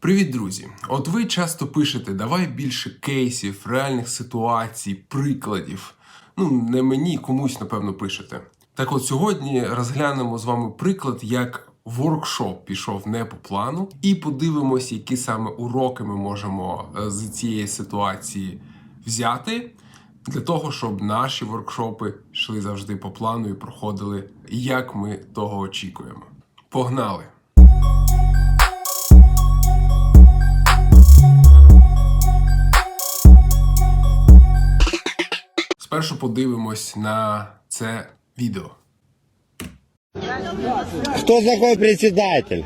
Привіт, друзі! От ви часто пишете, давай більше кейсів, реальних ситуацій, прикладів. Ну, не мені, комусь, напевно, пишете. Так от сьогодні розглянемо з вами приклад, як воркшоп пішов не по плану, і подивимось, які саме уроки ми можемо е, з цієї ситуації взяти. Для того, щоб наші воркшопи йшли завжди по плану і проходили, як ми того очікуємо. Погнали! Спершу подивимось на це відео. Кто такой председатель?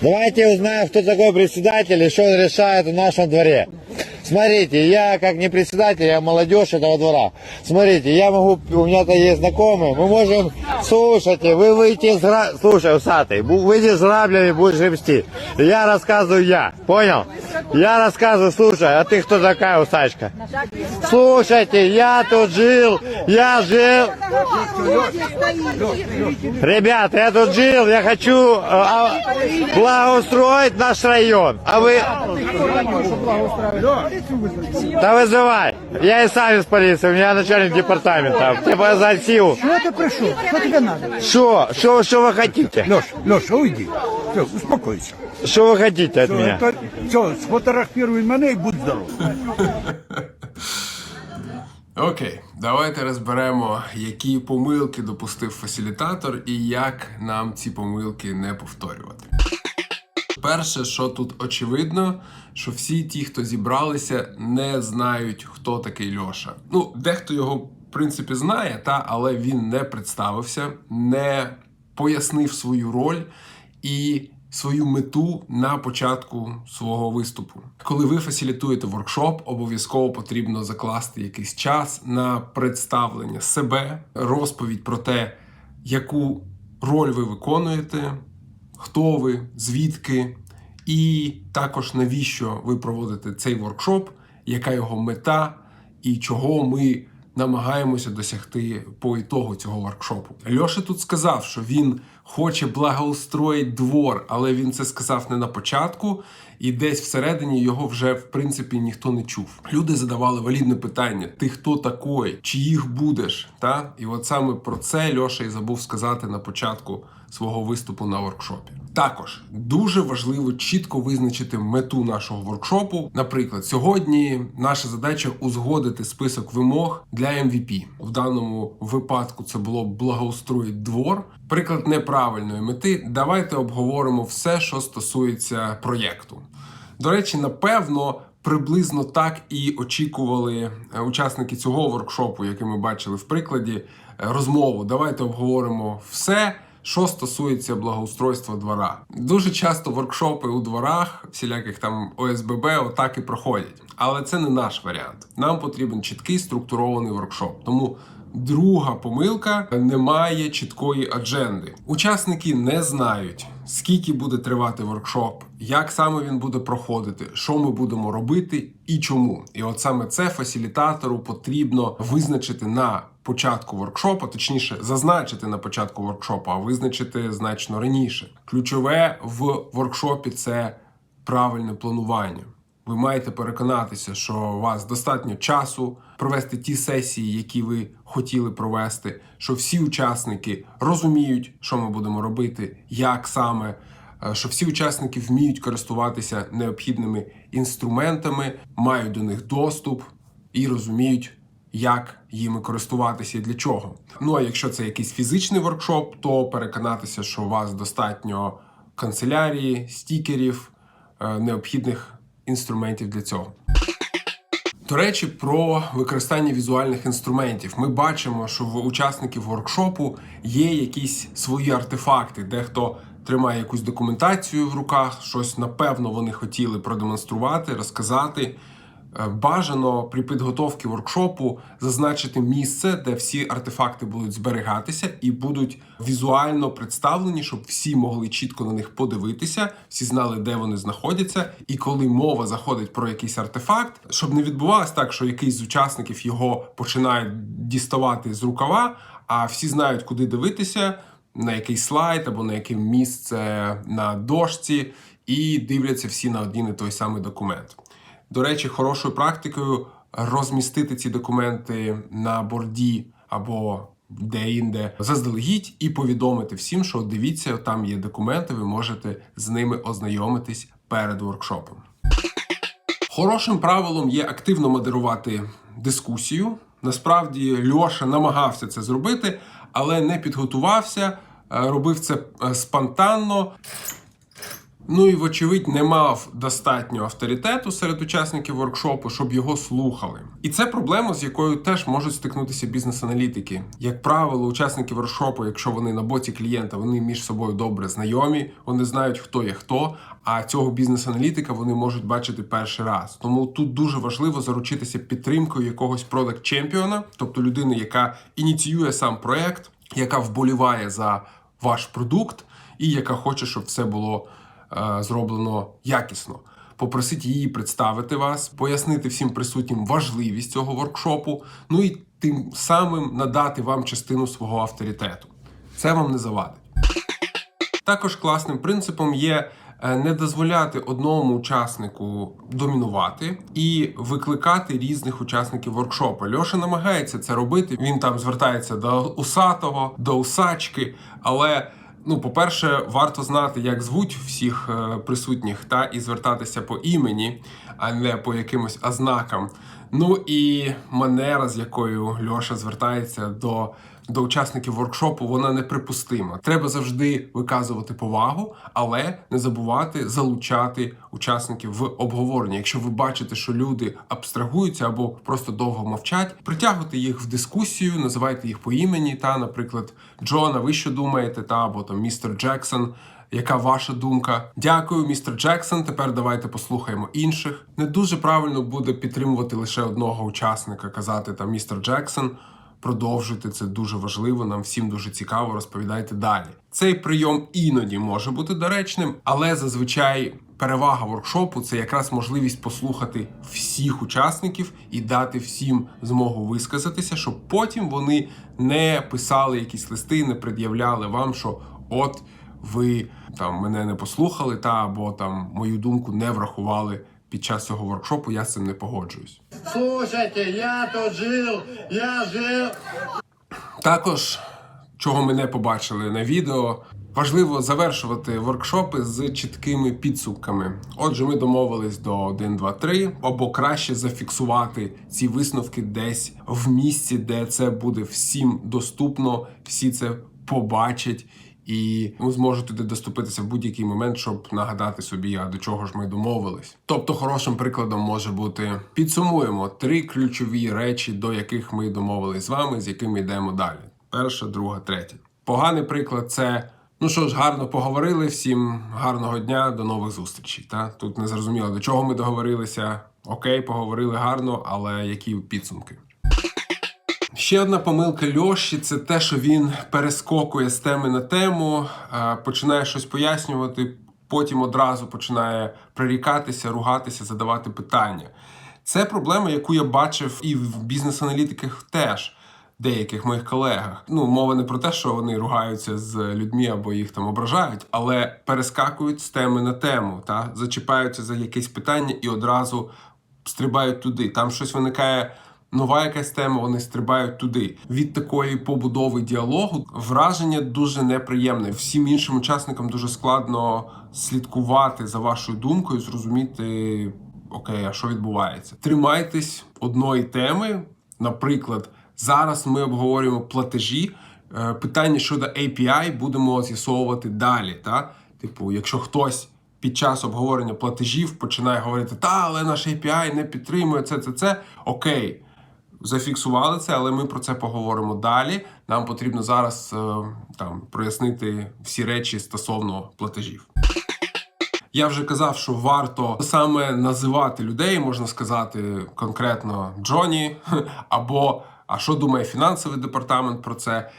Давайте узнаем, кто такой председатель и что он решает в нашем дворе. Смотрите, я как не председатель, я молодежь этого двора. Смотрите, я могу, у меня-то есть знакомые, мы можем, слушайте, вы выйти с гра... Слушай, усатый, бу- выйди с граблями, будешь гребсти. Я рассказываю я, понял? Я рассказываю, слушай, а ты кто такая, усачка? Слушайте, я тут жил, я жил, Ребята, я тут жил, я хочу э, а, благоустроить наш район. А вы... Да вызывай. Я и сам из полиции, у меня начальник департамента. Тебе показать силу. Чего ты пришел? Что тебе надо? Что? Что, что вы хотите? Леш, Леша, уйди. Все, успокойся. Что вы хотите от меня? Все, все, сфотографируй мене і будь здоров. Окей, давайте розберемо, які помилки допустив фасилітатор і як нам ці помилки не повторювати. Перше, що тут очевидно, що всі ті, хто зібралися, не знають, хто такий Льоша. Ну, дехто його, в принципі, знає, та, але він не представився, не пояснив свою роль і свою мету на початку свого виступу. Коли ви фасилітуєте воркшоп, обов'язково потрібно закласти якийсь час на представлення себе, розповідь про те, яку роль ви виконуєте, хто ви, звідки, і також навіщо ви проводите цей воркшоп, яка його мета і чого ми намагаємося досягти по ітогу цього воркшопу. Льоша тут сказав, що він хоче благоустроїти двор, але він це сказав не на початку, і десь всередині його вже в принципі ніхто не чув. Люди задавали валідне питання: ти хто такий? Чиїх будеш? Та і от саме про це Льоша і забув сказати на початку свого виступу на воркшопі. Також дуже важливо чітко визначити мету нашого воркшопу. Наприклад, сьогодні наша задача узгодити список вимог для MVP. В даному випадку це було благоустроїть двор. Приклад неправильної мети. Давайте обговоримо все, що стосується проєкту. До речі, напевно, приблизно так і очікували е, учасники цього воркшопу, який ми бачили в прикладі, е, розмову. Давайте обговоримо все. Що стосується благоустройства двора, дуже часто воркшопи у дворах, всіляких там ОСББ, отак і проходять. Але це не наш варіант. Нам потрібен чіткий структурований воркшоп. Тому друга помилка немає чіткої адженди. Учасники не знають, скільки буде тривати воркшоп, як саме він буде проходити, що ми будемо робити і чому. І от саме це фасилітатору потрібно визначити на початку воркшопу, точніше, зазначити на початку воркшопу, а визначити значно раніше. Ключове в воркшопі це правильне планування. Ви маєте переконатися, що у вас достатньо часу провести ті сесії, які ви хотіли провести, що всі учасники розуміють, що ми будемо робити, як саме, е, що всі учасники вміють користуватися необхідними інструментами, мають до них доступ і розуміють, як їми користуватися і для чого. Ну а якщо це якийсь фізичний воркшоп, то переконатися, що у вас достатньо канцелярії, стікерів, е, необхідних інструментів для цього. До речі, про використання візуальних інструментів. Ми бачимо, що в учасників воркшопу є якісь свої артефакти, дехто тримає якусь документацію в руках, щось напевно вони хотіли продемонструвати, розказати. Е, Бажано при підготовці воркшопу зазначити місце, де всі артефакти будуть зберігатися і будуть візуально представлені, щоб всі могли чітко на них подивитися, всі знали, де вони знаходяться. І коли мова заходить про якийсь артефакт, щоб не відбувалось так, що якийсь з учасників його починає діставати з рукава, а всі знають, куди дивитися. На який слайд або на яке місце на дошці, і дивляться всі на один і той самий документ. До речі, хорошою практикою розмістити ці документи на борді або де-інде заздалегідь і повідомити всім, що дивіться, там є документи, ви можете з ними ознайомитись перед воркшопом. Хорошим правилом є активно модерувати дискусію. Насправді Льоша намагався це зробити, але не підготувався, е, робив це е, спонтанно. Ну і, вочевидь, не мав достатньо авторитету серед учасників воркшопу, щоб його слухали. І це проблема, з якою теж можуть стикнутися бізнес-аналітики. Як правило, учасники воркшопу, якщо вони на боці клієнта, вони між собою добре знайомі, вони знають, хто є хто. А цього бізнес-аналітика вони можуть бачити перший раз. Тому тут дуже важливо заручитися підтримкою якогось продакт чемпіона, тобто людини, яка ініціює сам проект, яка вболіває за ваш продукт, і яка хоче, щоб все було зроблено якісно. Попросіть її представити вас, пояснити всім присутнім важливість цього воркшопу, ну і тим самим надати вам частину свого авторитету. Це вам не завадить. Також класним принципом є е, не дозволяти одному учаснику домінувати і викликати різних учасників воркшопу. Льоша намагається це робити. Він там звертається до усатого, до усачки. Але, ну, по-перше, варто знати, як звуть всіх е, присутніх, та і звертатися по імені, а не по якимось ознакам. Ну і манера, з якою Льоша звертається до до учасників воркшопу вона неприпустима. Треба завжди виказувати повагу, але не забувати залучати учасників в обговорення. Якщо ви бачите, що люди абстрагуються або просто довго мовчать, притягуйте їх в дискусію, називайте їх по імені. Та, наприклад, Джона, ви що думаєте? Та або там містер Джексон. Яка ваша думка? Дякую, містер Джексон. Тепер давайте послухаємо інших. Не дуже правильно буде підтримувати лише одного учасника, казати там містер Джексон. Продовжуйте це дуже важливо. Нам всім дуже цікаво. Розповідайте далі. Цей прийом іноді може бути доречним, але зазвичай перевага воркшопу це якраз можливість послухати всіх учасників і дати всім змогу висказатися, щоб потім вони не писали якісь листи, не пред'являли вам, що от ви там мене не послухали, та або там мою думку не врахували під час цього воркшопу. Я з цим не погоджуюсь. Слушайте, я тут жил, я жил. Також, чого ми не побачили на відео, важливо завершувати воркшопи з чіткими підсумками. Отже, ми домовились до 1, 2, 3, або краще зафіксувати ці висновки десь в місці, де це буде всім доступно, всі це побачать. І ви зможете туди доступитися в будь-який момент, щоб нагадати собі, а до чого ж ми домовились. Тобто, хорошим прикладом може бути підсумуємо три ключові речі, до яких ми домовились з вами, з якими йдемо далі. Перша, друга, третя. Поганий приклад це. Ну що ж, гарно поговорили. Всім гарного дня, до нових зустрічей. Та тут не зрозуміло, до чого ми договорилися. Окей, поговорили гарно, але які підсумки? Ще одна помилка Льоші це те, що він перескокує з теми на тему, е, починає щось пояснювати, потім одразу починає прирікатися, ругатися, задавати питання. Це проблема, яку я бачив і в бізнес-аналітиках теж. Деяких моїх колегах. Ну, мова не про те, що вони ругаються з людьми або їх там ображають, але перескакують з теми на тему, та зачіпаються за якесь питання і одразу стрибають туди. Там щось виникає нова якась тема, вони стрибають туди. Від такої побудови діалогу враження дуже неприємне. Всім іншим учасникам дуже складно слідкувати за вашою думкою, зрозуміти, окей, а що відбувається. Тримайтесь одної теми, наприклад. Зараз ми обговорюємо платежі. Е, Питання щодо API будемо з'ясовувати далі. Та? Типу, якщо хтось під час обговорення платежів починає говорити, та, але наш API не підтримує це, це, це. Окей, зафіксували це, але ми про це поговоримо далі. Нам потрібно зараз е, там прояснити всі речі стосовно платежів. Я вже казав, що варто саме називати людей, можна сказати конкретно Джоні, або а що думає фінансовий департамент про це.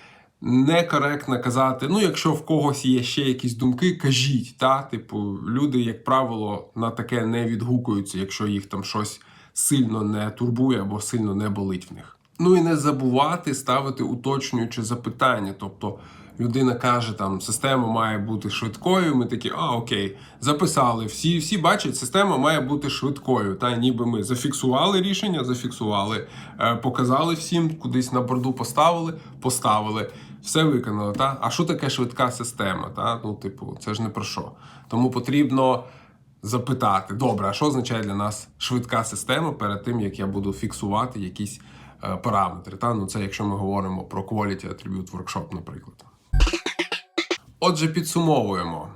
Некоректно казати, ну, якщо в когось є ще якісь думки, кажіть. Та? Типу, люди, як правило, на таке не відгукуються, якщо їх там щось сильно не турбує або сильно не болить в них. Ну і не забувати ставити уточнюючі запитання. Тобто людина каже, там система має бути швидкою. Ми такі, а окей, записали. Всі, всі бачать, система має бути швидкою. Та ніби ми зафіксували рішення, зафіксували, е, показали всім, кудись на борду поставили, поставили. Все виконали, та а що таке швидка система? Та ну, типу, це ж не про що. Тому потрібно запитати: добре, а що означає для нас швидка система перед тим, як я буду фіксувати якісь е, параметри? Та ну це якщо ми говоримо про Quality Attribute Workshop, наприклад. Отже, підсумовуємо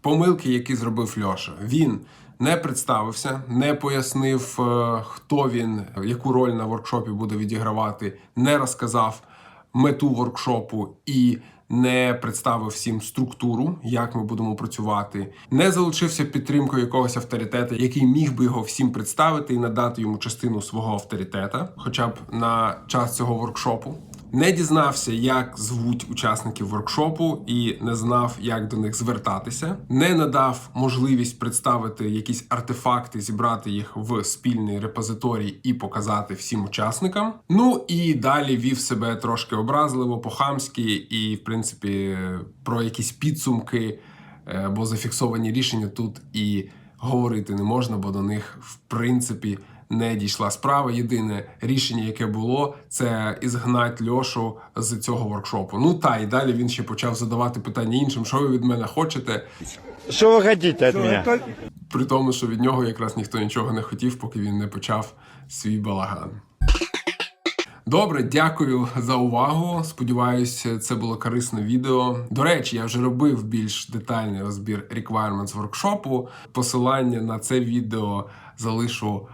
помилки, які зробив Льоша. Він не представився, не пояснив, е, хто він, яку роль на воркшопі буде відігравати, не розказав мету воркшопу і не представив всім структуру, як ми будемо працювати, не залучився підтримкою якогось авторитета, який міг би його всім представити і надати йому частину свого авторитета, хоча б на час цього воркшопу. Не дізнався, як звуть учасників воркшопу, і не знав, як до них звертатися. Не надав можливість представити якісь артефакти, зібрати їх в спільний репозиторій і показати всім учасникам. Ну і далі вів себе трошки образливо, по-хамськи, і, в принципі, про якісь підсумки, е, бо зафіксовані рішення тут і говорити не можна, бо до них в принципі не дійшла справа. Єдине рішення, яке було, це ізгнати Льошу з цього воркшопу. Ну та і далі він ще почав задавати питання іншим, що ви від мене хочете. Вы хотите от меня? Это При тому, що від нього якраз ніхто нічого не хотів, поки він не почав свій балаган. Добре, дякую за увагу. Сподіваюсь, це було корисне відео. До речі, я вже робив більш детальний розбір requirements воркшопу. Посилання на це відео залишу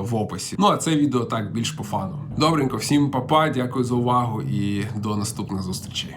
в описі. Ну а це відео так більш по фану. Добренько, всім па-па, дякую за увагу і до наступних зустрічей.